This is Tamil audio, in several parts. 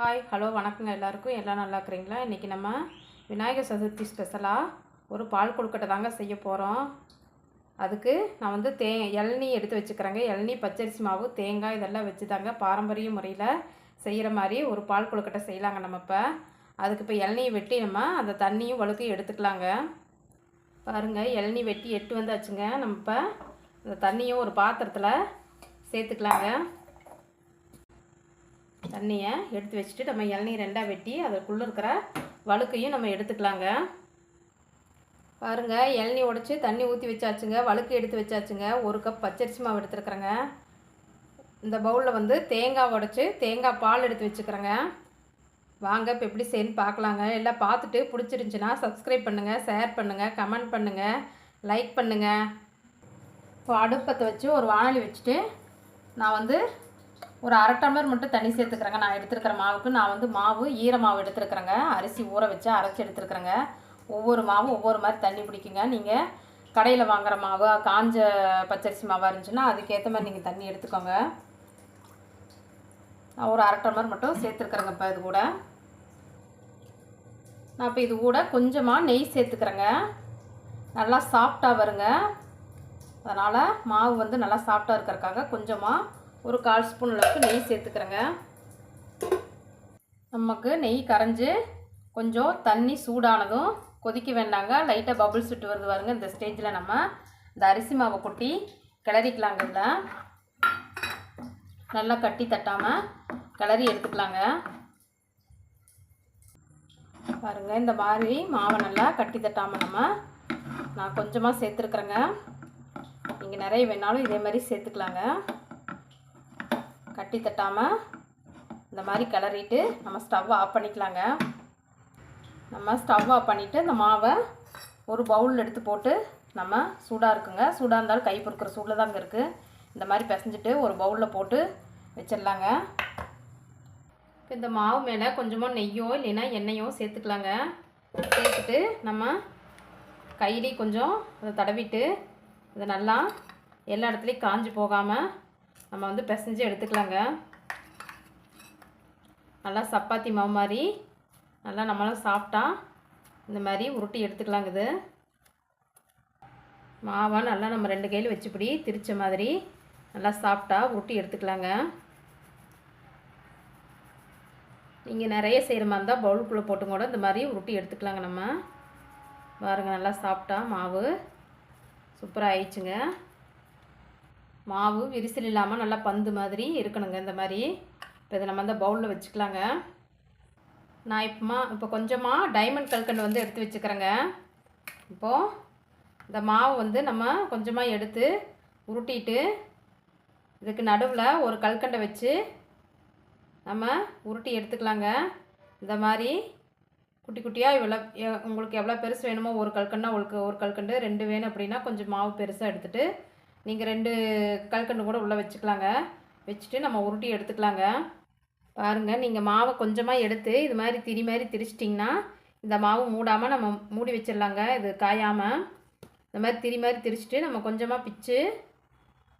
ஹாய் ஹலோ வணக்கங்க எல்லாருக்கும். எல்லாம் நல்லா இருக்கிறீங்களா? இன்றைக்கி நம்ம விநாயகர் சதுர்த்தி ஸ்பெஷலாக ஒரு பால் கொழுக்கட்டை தாங்க செய்ய போகிறோம் அதுக்கு நான் வந்து தே இளநீ எடுத்து வச்சுக்கிறேங்க. இளநீ பச்சரிசி மாவு தேங்காய் இதெல்லாம் வச்சு தாங்க பாரம்பரிய முறையில் செய்கிற மாதிரி ஒரு பால் கொழுக்கட்டை செய்யலாங்க நம்ம இப்போ. அதுக்கு இப்போ இளநியை வெட்டி நம்ம அந்த தண்ணியும் வழுக்கு எடுத்துக்கலாங்க. பாருங்கள் இளநீ வெட்டி எட்டு வந்தாச்சுங்க. நம்ம இப்போ அந்த தண்ணியும் ஒரு பாத்திரத்தில் சேர்த்துக்கலாங்க. தண்ணியை எடுத்து வச்சுட்டு நம்ம இளநீ ரெண்டாக வெட்டி அதுக்குள்ளே இருக்கிற வழுக்கையும் நம்ம எடுத்துக்கலாங்க. பாருங்கள் இளநீ உடச்சி தண்ணி ஊற்றி வச்சாச்சுங்க. வழுக்கு எடுத்து வச்சாச்சுங்க. ஒரு கப் பச்சரிசி மாவு எடுத்துருக்குறேங்க. இந்த பவுலில் வந்து தேங்காய் உடச்சி தேங்காய் பால் எடுத்து வச்சுக்கிறேங்க. வாங்க இப்போ எப்படி செய்யணும்னு பார்க்கலாங்க எல்லாம் பார்த்துட்டு பிடிச்சிருந்துச்சின்னா சப்ஸ்கிரைப் பண்ணுங்கள் ஷேர் பண்ணுங்கள் கமெண்ட் பண்ணுங்கள் லைக் பண்ணுங்கள் இப்போ அடுப்பத்தை வச்சு ஒரு வானொலி வச்சுட்டு நான் வந்து ஒரு அரை டம்ளர் மட்டும் தண்ணி சேர்த்துக்கிறேங்க. நான் எடுத்துருக்கிற மாவுக்கு நான் வந்து மாவு ஈர மாவு எடுத்துருக்குறேங்க. அரிசி ஊற வச்சு அரைச்சி எடுத்துருக்குறேங்க. ஒவ்வொரு மாவும் ஒவ்வொரு மாதிரி தண்ணி பிடிக்குங்க. நீங்கள் கடையில் வாங்குகிற மாவு காஞ்ச பச்சரிசி மாவாக இருந்துச்சுன்னா அதுக்கேற்ற மாதிரி நீங்கள் தண்ணி எடுத்துக்கோங்க. நான் ஒரு அரை டம்ளர் மட்டும் சேர்த்துருக்குறேங்க இப்போ இது கூட. நான் இப்போ இது கூட கொஞ்சமாக நெய் சேர்த்துக்கிறேங்க. நல்லா சாஃப்டாக வருங்க. அதனால் மாவு வந்து நல்லா சாஃப்டாக இருக்கிறக்காக கொஞ்சமாக ஒரு கால் ஸ்பூன் அளவுக்கு நெய் சேர்த்துக்கிறேங்க. நமக்கு நெய் கரைஞ்சி கொஞ்சம் தண்ணி சூடானதும் கொதிக்க வேண்டாங்க. லைட்டாக பபுள்ஸ் விட்டு வருது பாருங்க இந்த ஸ்டேஜில் நம்ம இந்த அரிசி மாவை கொட்டி கிளறிக்கலாங்க இதில் நல்லா கட்டி தட்டாமல் கிளறி எடுத்துக்கலாங்க. பாருங்கள் இந்த மாதிரி மாவை நல்லா கட்டி தட்டாமல் நம்ம நான் கொஞ்சமாக சேர்த்துருக்குறேங்க. நீங்கள் நிறைய வேணாலும் இதே மாதிரி சேர்த்துக்கலாங்க. கட்டி தட்டாமல் இந்த மாதிரி கிளறிட்டு நம்ம ஸ்டவ் ஆஃப் பண்ணிக்கலாங்க. நம்ம ஸ்டவ் ஆஃப் பண்ணிவிட்டு இந்த மாவை ஒரு பவுல் எடுத்து போட்டு நம்ம சூடாக இருக்குங்க. சூடாக இருந்தாலும் கை பொறுக்கிற சூடில் தாங்க இருக்குது இந்த மாதிரி பிசைஞ்சிட்டு ஒரு பவுலில் போட்டு வச்சிடலாங்க. இப்போ இந்த மாவு மேலே கொஞ்சமாக நெய்யோ இல்லைன்னா எண்ணெயோ சேர்த்துக்கலாங்க. சேர்த்துட்டு நம்ம கையிலே கொஞ்சம் அதை தடவிட்டு இதை நல்லா எல்லா இடத்துலையும் காஞ்சி போகாமல் நம்ம வந்து பிசைஞ்சு எடுத்துக்கலாங்க. நல்லா சப்பாத்தி மாவு மாதிரி. நல்லா நம்மளும் சாப்பிட்டா இந்த மாதிரி உருட்டி எடுத்துக்கலாங்க இது. மாவை நல்லா நம்ம ரெண்டு கையில் வச்சுப்படி திரிச்ச மாதிரி நல்லா சாப்பிட்டா உருட்டி எடுத்துக்கலாங்க. நீங்கள் நிறைய செய்கிற மாதிரி இருந்தால் பவுலுக்குள்ளே போட்டு கூட இந்த மாதிரி உருட்டி எடுத்துக்கலாங்க நம்ம. பாருங்கள் நல்லா சாப்பிட்டா மாவு சூப்பராக ஆயிடுச்சுங்க. மாவு விரிசல் இல்லாமல் நல்லா பந்து மாதிரி இருக்கணுங்க இந்த மாதிரி. இப்போ இதை நம்ம அந்த பவுலில் வச்சுக்கலாங்க. நான் இப்போமா இப்போ கொஞ்சமாக டைமண்ட் கல்கண்டு வந்து எடுத்து வச்சுக்கிறேங்க. இப்போது இந்த மாவு வந்து நம்ம கொஞ்சமாக எடுத்து உருட்டிட்டு இதுக்கு நடுவில் ஒரு கல்கண்டை வச்சு நம்ம உருட்டி எடுத்துக்கலாங்க. இந்த மாதிரி குட்டி குட்டியாக இவ்வளோ எ- உங்களுக்கு எவ்வளோ பெருசு வேணுமோ ஒரு கல்கண்டா உங்களுக்கு ஒரு கல்கண்டு ரெண்டு வேணும் அப்படின்னா கொஞ்சம் மாவு பெருசாக எடுத்துகிட்டு நீங்கள் ரெண்டு கல்கண்டு கூட உள்ளே வச்சுக்கலாங்க. வச்சுட்டு நம்ம உருட்டி எடுத்துக்கலாங்க. பாருங்கள் நீங்கள் மாவை கொஞ்சமாக எடுத்து இது மாதிரி திரி மாதிரி திரிச்சிட்டிங்கன்னா இந்த மாவு மூடாமல் நம்ம மூடி வச்சிடலாங்க. இது காயாமல் இந்த மாதிரி திரி மாதிரி திரிச்சிட்டு நம்ம கொஞ்சமாக பிச்சு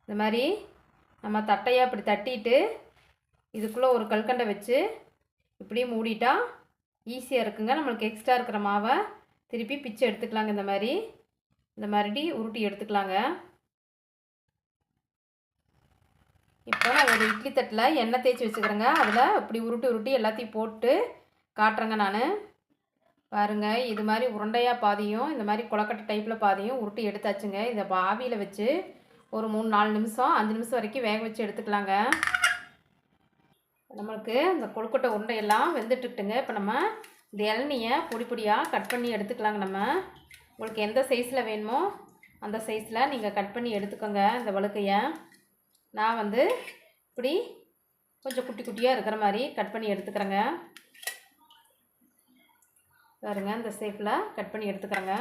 இந்த மாதிரி நம்ம தட்டையாக இப்படி தட்டிட்டு இதுக்குள்ளே ஒரு கல்கண்டை வச்சு இப்படியே மூடிட்டா ஈஸியாக இருக்குங்க. நம்மளுக்கு எக்ஸ்ட்ரா இருக்கிற மாவை திருப்பி பிச்சு எடுத்துக்கலாங்க. இந்த மாதிரி இந்த மாதிரி உருட்டி எடுத்துக்கலாங்க. இப்போ ஒரு இட்லி தட்டில் எண்ணெய் தேய்ச்சி வச்சுக்கிறேங்க. அதில் இப்படி உருட்டி உருட்டி எல்லாத்தையும் போட்டு காட்டுறேங்க நான். பாருங்கள் இது மாதிரி உருண்டையாக பாதியும் இந்த மாதிரி குளக்கட்டை டைப்பில் பாதியும் உருட்டி எடுத்தாச்சுங்க. இதை ஆவியில் வச்சு ஒரு மூணு நாலு நிமிஷம் அஞ்சு நிமிஷம் வரைக்கும் வேக வச்சு எடுத்துக்கலாங்க. நம்மளுக்கு இந்த கொழுக்கட்டை உருண்டையெல்லாம் வெந்துட்டுக்கிட்டுங்க இப்போ நம்ம இந்த இளநியை பொடி பொடியாக கட் பண்ணி எடுத்துக்கலாங்க நம்ம. உங்களுக்கு எந்த சைஸில் வேணுமோ அந்த சைஸில் நீங்கள் கட் பண்ணி எடுத்துக்கோங்க இந்த வழுக்கையை. நான் வந்து இப்படி கொஞ்சம் குட்டி குட்டியாக இருக்கிற மாதிரி கட் பண்ணி எடுத்துக்கிறேங்க. பாருங்க இந்த ஷேப்பில் கட் பண்ணி எடுத்துக்கிறேங்க.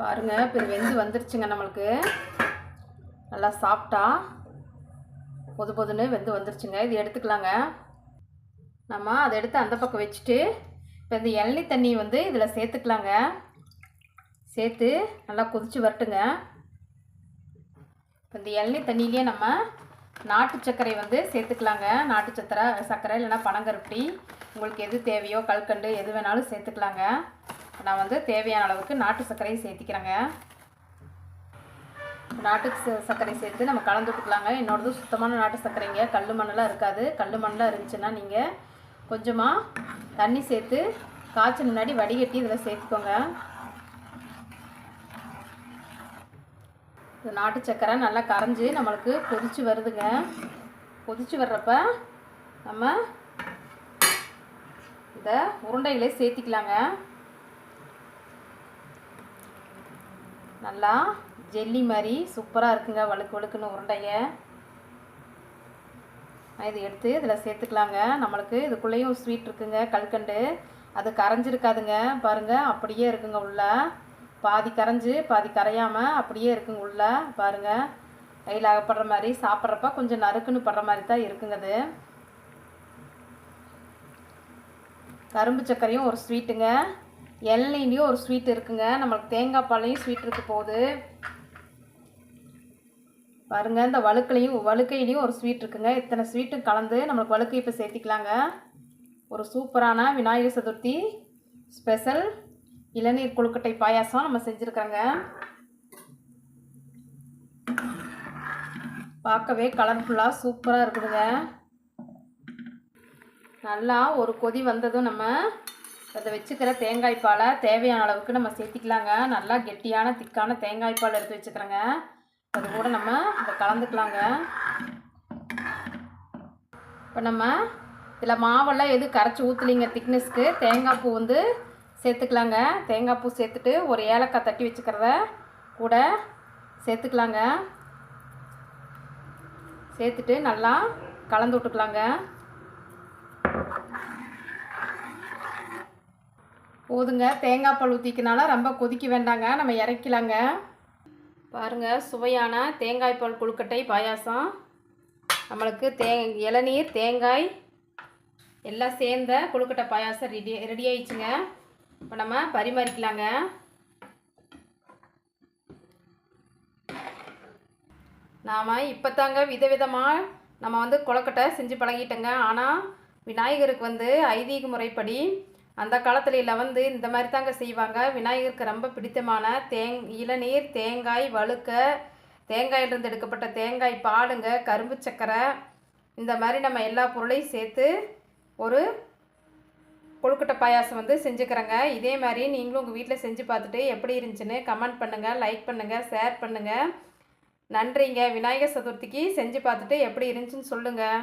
பாருங்க இப்போ வெந்து வந்துருச்சுங்க நம்மளுக்கு. நல்லா சாப்பிட்டா பொது பொதுன்னு வெந்து வந்துருச்சுங்க. இது எடுத்துக்கலாங்க. நம்ம அதை எடுத்து அந்த பக்கம் வச்சுட்டு இப்போ இந்த இளநி தண்ணி வந்து இதில் சேர்த்துக்கலாங்க. சேர்த்து நல்லா கொதித்து வரட்டுங்க. இப்போ இந்த இளநீ தண்ணியிலே நம்ம நாட்டு சர்க்கரை வந்து சேர்த்துக்கலாங்க. நாட்டு சக்கரை சர்க்கரை இல்லைன்னா பனங்கருப்பி. உங்களுக்கு எது தேவையோ கல்கண்டு எது வேணாலும் சேர்த்துக்கலாங்க. நான் வந்து தேவையான அளவுக்கு நாட்டு சர்க்கரையை சேர்த்திக்கிறேங்க. நாட்டு ச- சர்க்கரை சேர்த்து நம்ம கலந்து விட்டுக்கலாங்க. என்னோடது சுத்தமான நாட்டு சர்க்கரைங்க. கல் மண்ணெல்லாம் இருக்காது. கல் மண்ணெலாம் இருந்துச்சுன்னா நீங்கள் கொஞ்சமாக தண்ணி சேர்த்து காய்ச்சல் முன்னாடி வடிகட்டி இதில் சேர்த்துக்கோங்க. இது நாட்டு சக்கரை நல்லா கரைஞ்சி நம்மளுக்கு கொதிச்சு வருதுங்க. கொதிச்சு வர்றப்ப நம்ம இந்த உருண்டைகளை சேர்த்திக்கலாங்க. நல்லா ஜெல்லி மாதிரி சூப்பராக இருக்குங்க வழுக்கு வழுக்குன்னு உருண்டைய. இது இதை எடுத்து இதில் சேர்த்துக்கலாங்க. நம்மளுக்கு இதுக்குள்ளேயும் ஸ்வீட் இருக்குங்க கல்கண்டு. அது கரைஞ்சிருக்காதுங்க பாருங்கள் அப்படியே இருக்குங்க உள்ளே. பாதி கரைஞ்சி பாதி கரையாமல் அப்படியே இருக்குங்க உள்ள. பாருங்கள் கையில் அகப்படுற மாதிரி சாப்பிட்றப்ப கொஞ்சம் நறுக்குன்னு படுற மாதிரி தான் இருக்குங்க அது. கரும்பு சர்க்கரையும் ஒரு ஸ்வீட்டுங்க. இளநீலையும் ஒரு ஸ்வீட் இருக்குங்க. நம்மளுக்கு தேங்காய் பாலையும் ஸ்வீட் இருக்க போகுது. பாருங்க இந்த வழுக்கலையும் வழுக்கையிலையும் ஒரு ஸ்வீட் இருக்குங்க. இத்தனை ஸ்வீட்டும் கலந்து நம்மளுக்கு வழுக்கை இப்போ சேர்த்திக்கலாங்க. ஒரு சூப்பரான விநாயகர் சதுர்த்தி ஸ்பெஷல். இளநீர் கொழுக்கட்டை பாயாசம் நம்ம செஞ்சுருக்கிறோங்க. பார்க்கவே கலர்ஃபுல்லாக சூப்பராக இருக்குதுங்க. நல்லா ஒரு கொதி வந்ததும் நம்ம அதை வச்சுக்கிற தேங்காய் பாலை தேவையான அளவுக்கு நம்ம சேர்த்திக்கலாங்க. நல்லா கெட்டியான திக்கான தேங்காய் பால் எடுத்து வச்சுக்கிறோங்க. அது கூட நம்ம இதை கலந்துக்கலாங்க. இப்போ நம்ம இதில் மாவெல்லாம் எது கரைச்சி ஊற்றலிங்க திக்னஸ்க்கு தேங்காய் பூ வந்து சேர்த்துக்கலாங்க. தேங்காய் பூ சேர்த்துட்டு ஒரு ஏலக்காய் தட்டி வச்சுக்கிறத கூட சேர்த்துக்கலாங்க. சேர்த்துட்டு நல்லா கலந்து விட்டுக்கலாங்க. போதுங்க. தேங்காய் பால் ஊற்றிக்கனால ரொம்ப கொதிக்க வேண்டாங்க. நம்ம இறக்கலாங்க. பாருங்கள் சுவையான தேங்காய் பால் கொழுக்கட்டை பாயாசம். நம்மளுக்கு தே இளநீர் தேங்காய் எல்லாம் சேர்ந்த கொழுக்கட்டை பாயாசம் ரெடி ரெடி ஆயிடுச்சுங்க. இப்போ நம்ம பரிமாறிக்கலாங்க. நாம் இப்போ தாங்க விதவிதமாக நம்ம வந்து கொழுக்கட்டை செஞ்சு பழகிட்டோங்க. ஆனால் விநாயகருக்கு வந்து ஐதீக முறைப்படி அந்த காலத்துல வந்து இந்த மாதிரி தாங்க செய்வாங்க. விநாயகருக்கு ரொம்ப பிடித்தமான தேங் இளநீர் தேங்காய் வழுக்க தேங்காயிலிருந்து எடுக்கப்பட்ட தேங்காய் பாலுங்க கரும்பு சக்கரை இந்த மாதிரி நம்ம எல்லா பொருளையும் சேர்த்து ஒரு கொழுக்கட்டை பாயாசம் வந்து செஞ்சுக்கிறேங்க. இதே மாதிரி நீங்களும் உங்கள் வீட்டில் செஞ்சு பார்த்துட்டு எப்படி இருந்துச்சுன்னு கமெண்ட் பண்ணுங்கள் லைக் பண்ணுங்கள் ஷேர் பண்ணுங்கள் நன்றிங்க. விநாயகர் சதுர்த்திக்கு செஞ்சு பார்த்துட்டு எப்படி இருந்துச்சுன்னு சொல்லுங்கள்